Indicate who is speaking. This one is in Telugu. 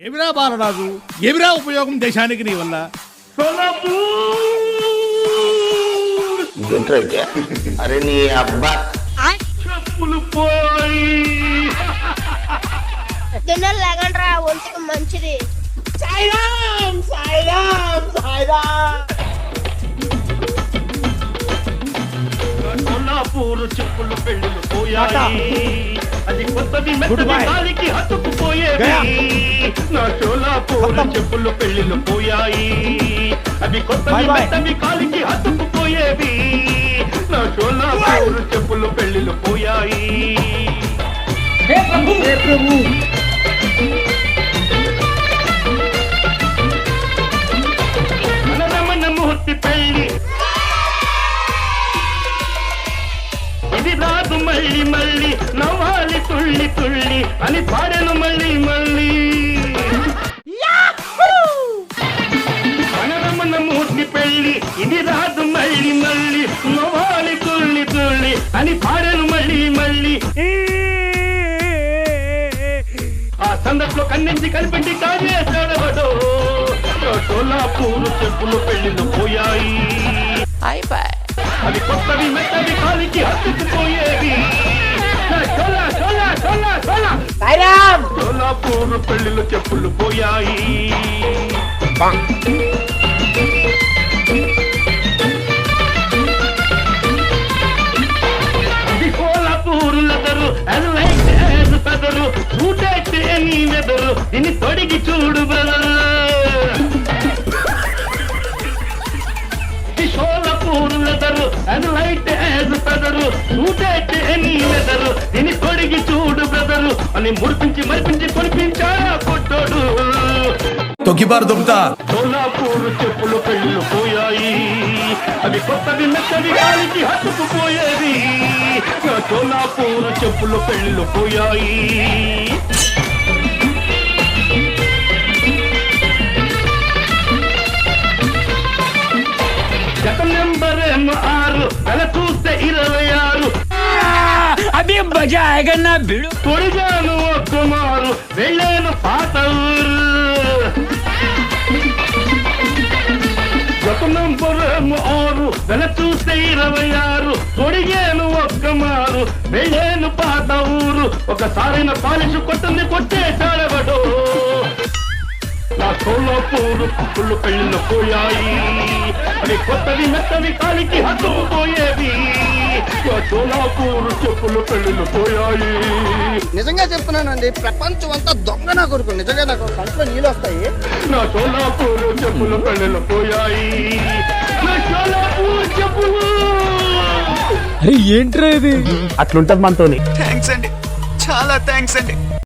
Speaker 1: ఎవిరా బాలరాజు? ఎవిరా ఉపయోగం దేశానికి నీ వల్ల?
Speaker 2: అరే నీ అబ్బా.
Speaker 3: లేకండ్రా ఒంటికి మంచిది.
Speaker 4: చెప్పులు పెళ్ళిలు పోయాయి. అది కొత్తది మెత్తది గాలికి హత్తుకుపోయేది నా చోలాపూరు చెప్పులు పెళ్ళిలు పోయాయి. అవి కొత్తది మెత్తది గాలికి హత్తుకుపోయేవి నా చోలాపూరు చెప్పులు పెళ్ళిలు పోయాయి. మనరమణ రాదు మళ్ళీ మళ్ళీ నవ్వాలి తుళ్ళి తుళ్ళి అని పాడను మళ్ళీ మళ్ళీ. మనరమణ మూర్తి పెళ్ళి ఇది రాదు మళ్ళీ మళ్ళీ నవ్వాలి తుళ్ళి తుళ్ళి అని పాడను మళ్ళీ మళ్ళీ. ఆ సందట్లో కన్నించి కనిపెట్టి కాదే చడవడు. సోలాపూరు చెప్పులు పెళ్ళిళ్ళు పోయాయి. అవి కొత్తవి మెత్తవి కాలికి హత్తుకుపోయేవి సోలాపూరు పెళ్ళిళ్ళు చెప్పులు పోయాయి. ఇది Kolhapur leather a light as feather సూటైతే నీ వెదరు దీన్ని తొడిగి చూడు brother. Leather light as feather సూటైతే నీ వెదరు దీన్ని తొడిగి చూడు బ్రదరు అని ముడిపించి మరిపించి కొనిపించా కొట్టోడు.
Speaker 1: తొక్కిబారు దొబ్బుతా
Speaker 4: సోలాపూరు చెప్పులు పెళ్ళు పోయాయి. అవి కొత్తవి మెత్తవి గాలికి హత్తుకుపోయేది నా సోలాపూరు చెప్పులు పెళ్ళు పోయాయి. నెంబర్ ఆరు అలా చూస్తే ఇరవై ఆరు.
Speaker 5: అభి బజాయగన్నా బిడు
Speaker 4: తొడిగాను వెళ్ళాను పాత ఊరు ఒక నంబర్ ఆరు వెల చూస్తే ఇరవై ఆరు. తొడిగాను ఒక్క మారు వెళ్ళాను పాత ఊరు ఒకసారి నా పాలిష్ కొట్టింది కొట్టేశాడవడు నా సోలో పూరు పుళ్ళు పెళ్ళిన పోయాయి. అవి కొత్తవి మెత్తవి కాలికి నా సోలాపూరు చెప్పులు పెళ్ళిళ్ళు పోయాయి.
Speaker 2: నిజంగా చెప్తున్నానండి ప్రపంచం అంతా దొంగ నా కొడుకు నిజంగా నాకు కంట్లో నీళ్ళు వస్తాయి.
Speaker 4: నా సోలాపూరు చెప్పులు పెళ్ళిళ్ళు పోయాయి. నా సోలాపూరు చెప్పులు.
Speaker 5: అరే ఏంట్రా ఇది?
Speaker 6: అట్లుంటది మనతోని.
Speaker 7: థ్యాంక్స్ అండి. చాలా థ్యాంక్స్ అండి.